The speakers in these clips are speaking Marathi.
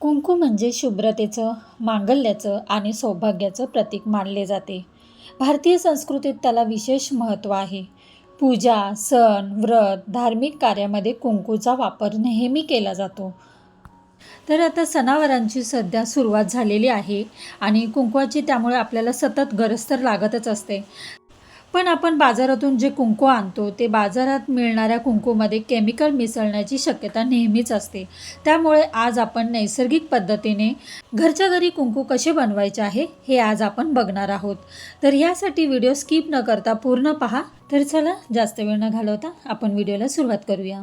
कुंकू म्हणजे शुभ्रतेचं मांगल्याचं आणि सौभाग्याचं प्रतीक मानले जाते. भारतीय संस्कृतीत त्याला विशेष महत्त्व आहे. पूजा सण व्रत धार्मिक कार्यामध्ये कुंकूचा वापर नेहमी केला जातो. तर आता सणावारांची सध्या सुरुवात झालेली आहे आणि कुंकवाची त्यामुळे आपल्याला सतत गरज तर लागतच असते. पण आपण बाजारातून जे कुंकू आणतो ते बाजारात मिळणाऱ्या कुंकूमध्ये केमिकल मिसळण्याची शक्यता नेहमीच असते. त्यामुळे आज आपण नैसर्गिक पद्धतीने घरच्या घरी कुंकू कसे बनवायचे आहे हे आज आपण बघणार आहोत. तर ह्यासाठी व्हिडिओ स्किप न करता पूर्ण पहा. तर चला जास्त वेळ न घालवता आपण व्हिडिओला सुरुवात करूया.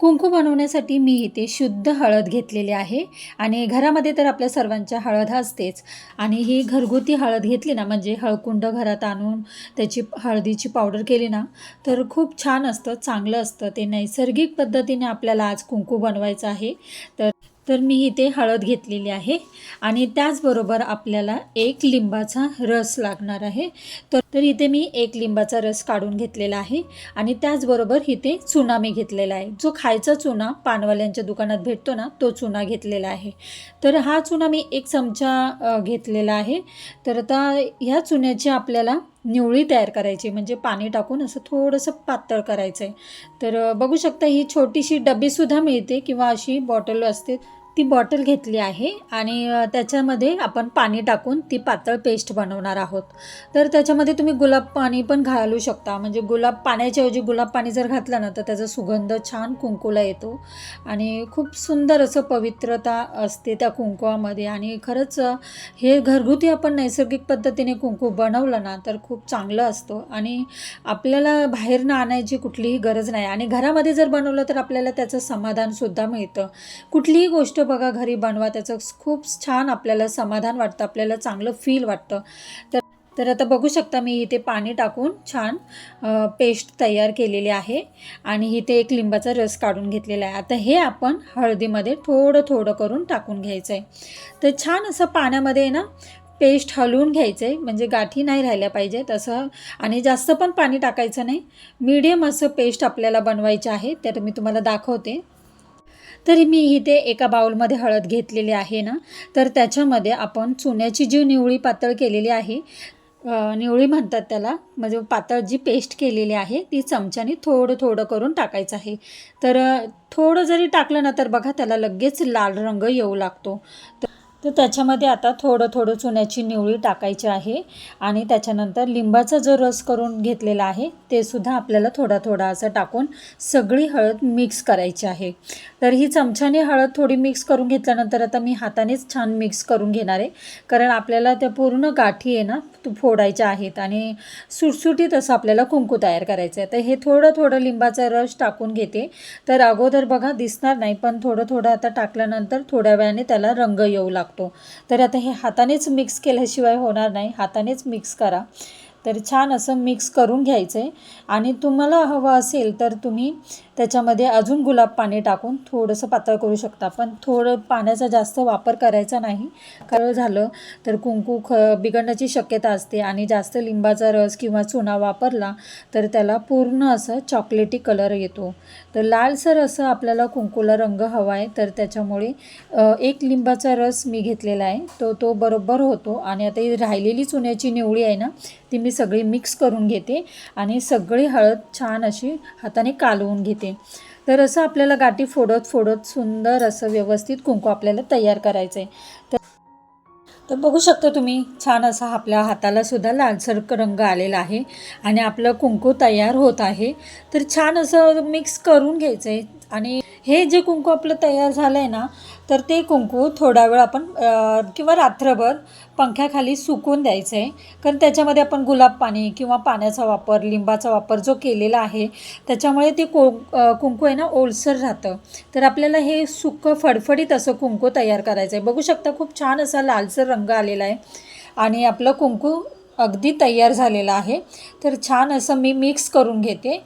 कुंकू बनवण्यासाठी मी इथे शुद्ध हळद घेतलेली आहे. आणि घरामध्ये तर आपल्या सर्वांच्या हळद असतेच. आणि ही घरगुती हळद घेतली ना म्हणजे हळकुंड घरात आणून त्याची हळदीची पावडर केली ना तर खूप छान असतं चांगलं असतं. ते नैसर्गिक पद्धतीने आपल्याला आज कुंकू बनवायचं आहे. तर तर मी इथे हळद घेतलेली आहे आणि त्याचबरोबर आपल्याला एक लिंबाचा रस लागणार आहे. तर तर इथे मी एक लिंबाचा रस काढून घेतलेला आहे आणि त्याचबरोबर इथे चुना मी घेतलेला आहे. जो खायचा चुना पानवाल्यांच्या दुकानात भेटतो ना तो चुना घेतलेला आहे. तर हा चुना मी एक चमचा घेतलेला आहे. तर आता ह्या चुन्याची आपल्याला निवळी तयार करायची म्हणजे पाणी टाकून असं थोडंसं पातळ करायचं आहे तर बघू शकता ही छोटीशी डबीसुद्धा मिळते किंवा अशी बॉटल असते ती बॉटल घेतली आहे आणि त्याच्यामध्ये आपण पाणी टाकून ती पातळ पेस्ट बनवणार आहोत. तर त्याच्यामध्ये तुम्ही गुलाब पाणी पण घालू शकता. म्हणजे गुलाब पाण्याच्या ऐवजी गुलाब पाणी जर घातलं ना तर त्याचा सुगंध छान कुंकूला येतो. आणि खूप सुंदर असं पवित्रता असते त्या कुंकुवामध्ये आणि खरंच हे घरगुती आपण नैसर्गिक पद्धतीने कुंकू बनवलं ना तर खूप चांगलं असतो. आणि आपल्याला बाहेरनं आणायची कुठलीही गरज नाही. आणि घरामध्ये जर बनवलं तर आपल्याला त्याचं समाधानसुद्धा मिळतं. कुठलीही गोष्ट बघा घरी बनवा त्याचं खूप छान आपल्याला समाधान वाटतं आपल्याला चांगलं फील वाटतं. तर तर आता बघू शकता मी इथे पाणी टाकून छान पेस्ट तयार केलेली आहे आणि इथे एक लिंबाचा रस काढून घेतलेला आहे. आता हे आपण हळदीमध्ये थोडं थोडं करून टाकून घ्यायचं आहे तर छान असं पाण्यामध्ये आहे ना पेस्ट हलवून घ्यायचं आहे म्हणजे गाठी नाही राहिल्या पाहिजे तसं आणि जास्त पण पाणी टाकायचं नाही. मीडियम असं पेस्ट आपल्याला बनवायचं आहे तर मी तुम्हाला दाखवते. तरी मी इथे एका बाउलमध्ये हळद घेतलेली आहे ना तर त्याच्यामध्ये आपण चुन्याची जी निवळी पातळ केलेली आहे निवळी म्हणतात त्याला म्हणजे पातळ जी पेस्ट केलेली आहे ती चमच्याने थोडं थोडं करून टाकायचं आहे. तर थोडं जरी टाकलं ना तर बघा त्याला लगेच लाल रंग येऊ लागतो. तर तर त्याच्यामध्ये आता थोडं थोडं चुन्याची निवळी टाकायची आहे आणि त्याच्यानंतर लिंबाचा जो रस करून घेतलेला आहे ते सुद्धा आपल्याला थोडा थोडा असं टाकून सगळी हळद मिक्स करायची आहे. तर ही चमच्याने हळद थोडी मिक्स करून घेतल्यानंतर आता मी हातानेच छान मिक्स करून घेणार आहे. कारण आपल्याला त्या पूर्ण गाठी आहे ना फोडायच्या आहेत आणि सुटसुटीत असं आपल्याला कुंकू तयार करायचं आहे. तर हे थोडं थोडं लिंबाचा रस टाकून घेते. तर अगोदर बघा दिसणार नाही पण थोडं थोडं आता टाकल्यानंतर थोड्या वेळाने त्याला रंग येऊ लागतो. तर आता हे हातानेच मिक्स केल्याशिवाय होणार नाही. हातानेच मिक्स करा. तर छान असं मिक्स करून घ्यायचं आहे आणि तुम्हाला हवं असेल तर तुम्ही त्याच्यामध्ये अजून गुलाब पाणी टाकून थोडंसं पातळ करू शकता. पण थोडं पाण्याचा जास्त वापर करायचा नाही. कारण झालं तर कुंकू ख बिघडण्याची शक्यता असते आणि जास्त लिंबाचा रस किंवा चुना वापरला तर त्याला पूर्ण असं चॉकलेटी कलर येतो. तर लालसर असं आपल्याला कुंकूला रंग हवा आहे तर त्याच्यामुळे एक लिंबाचा रस मी घेतलेला आहे. तो तो बरोबर होतो आणि आता ही राहिलेली चुन्याची निवळी आहे ना ती मी सगळी मिक्स करून घेते आणि सगळी हळद छान अशी हाताने कालवून घेते. तर असं आपल्याला गाठी फोडत फोडत सुंदर असं व्यवस्थित कुंकू आपल्याला तयार करायचं आहे तर तर बघू शकता तुम्ही छान असा आपल्या हाताला सुद्धा लालसर रंग आलेला आहे आणि आपलं कुंकू तयार होत आहे. तर छान असं मिक्स करून घ्यायचं आहे आणि हे जे कुंकू आपलं तयार झालं आहे ना तर ते कुंकू थोडा वेळ आपण किंवा रात्रभर पंख्याखाली सुकून द्यायचं आहे कारण त्याच्यामध्ये आपण गुलाब पाणी किंवा पाण्याचा वापर लिंबाचा वापर जो केलेला आहे त्याच्यामुळे ते को कुंकू आहे ना ओलसर राहतं. तर आपल्याला हे सुकं फडफडीत असं कुंकू तयार करायचं आहे बघू शकता खूप छान असा लालसर रंग आलेला आहे. आणि आपलं कुंकू अगदी तयार झालेला आहे. तर छान असं मी मिक्स करून घेते.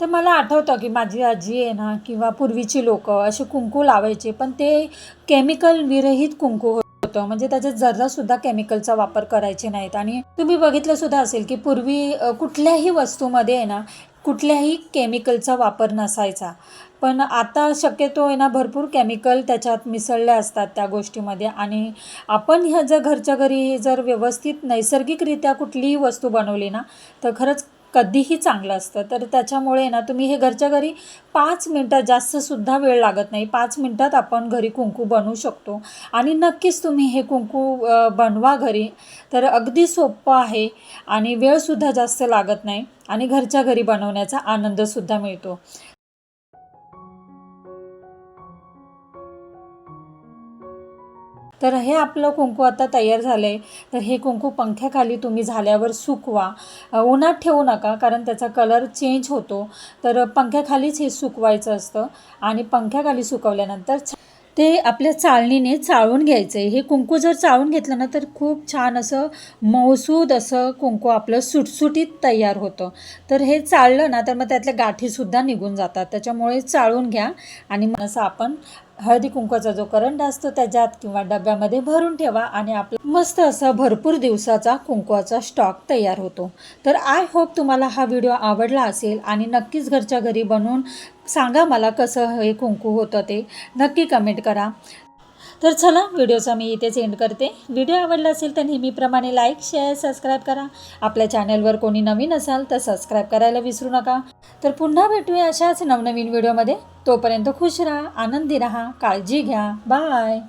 तर मला आठवतं की माझी आजी आहे ना किंवा पूर्वीची लोकं असे कुंकू लावायचे पण ते केमिकल विरहित कुंकू होतं. म्हणजे त्याच्यात जरासुद्धा केमिकलचा वापर करायचे नाहीत. आणि तुम्ही बघितलं सुद्धा असेल की पूर्वी कुठल्याही वस्तूमध्ये आहे ना कुठल्याही केमिकलचा वापर नसायचा. पण आता शक्यतो आहे ना भरपूर केमिकल त्याच्यात मिसळल्या असतात त्या गोष्टीमध्ये. आणि आपण ह्या जर घरच्या घरी जर व्यवस्थित नैसर्गिकरित्या कुठलीही वस्तू बनवली ना तर खरंच कधीही चांगलं असतं. तर त्याच्यामुळे ना तुम्ही हे घरच्या घरी पाच मिनटात जास्तसुद्धा वेळ लागत नाही. पाच मिनटात आपण घरी कुंकू बनवू शकतो. आणि नक्कीच तुम्ही हे कुंकू बनवा घरी. तर अगदी सोपं आहे आणि वेळसुद्धा जास्त लागत नाही आणि घरच्या घरी बनवण्याचा आनंदसुद्धा मिळतो. तर हे आपलं कुंकू आता तयार झालं आहे तर हे कुंकू पंख्याखाली तुम्ही झाल्यावर सुकवा. उन्हात ठेवू नका कारण त्याचा कलर चेंज होतो. तर पंख्याखालीच हे सुकवायचं असतं आणि पंख्याखाली सुकवल्यानंतर ते आपल्या चाळणीने चाळून घ्यायचं आहे हे कुंकू जर चाळून घेतलं ना तर खूप छान असं मौसूद असं कुंकू आपलं सुटसुटीत तयार होतं. तर हे चाळलं ना तर मग त्यातल्या गाठीसुद्धा निघून जातात. त्याच्यामुळे चाळून घ्या आणि मग असं आपण हळदी कुंकवाचा जो करंट असतो त्याच्यात किंवा डब्यामध्ये भरून ठेवा आणि आपला मस्त असा भरपूर दिवसाचा कुंकवाचा स्टॉक तयार होतो. तर आय होप तुम्हाला हा व्हिडिओ आवडला असेल आणि नक्कीच घरच्या घरी बनवून सांगा मला कसं हे कुंकू होतं ते. नक्की कमेंट करा. तर चला व्हिडिओचा मी इथेच एंड करते. व्हिडिओ आवडला असेल तर नेहमीप्रमाणे लाईक शेअर सबस्क्राईब करा. आपल्या चॅनलवर कोणी नवीन असाल तर सबस्क्राईब करायला विसरू नका. तर पुन्हा भेटूया अशाच नवनवीन व्हिडिओमध्ये तोपर्यंत खुश राहा आनंदी राहा काळजी घ्या. Bye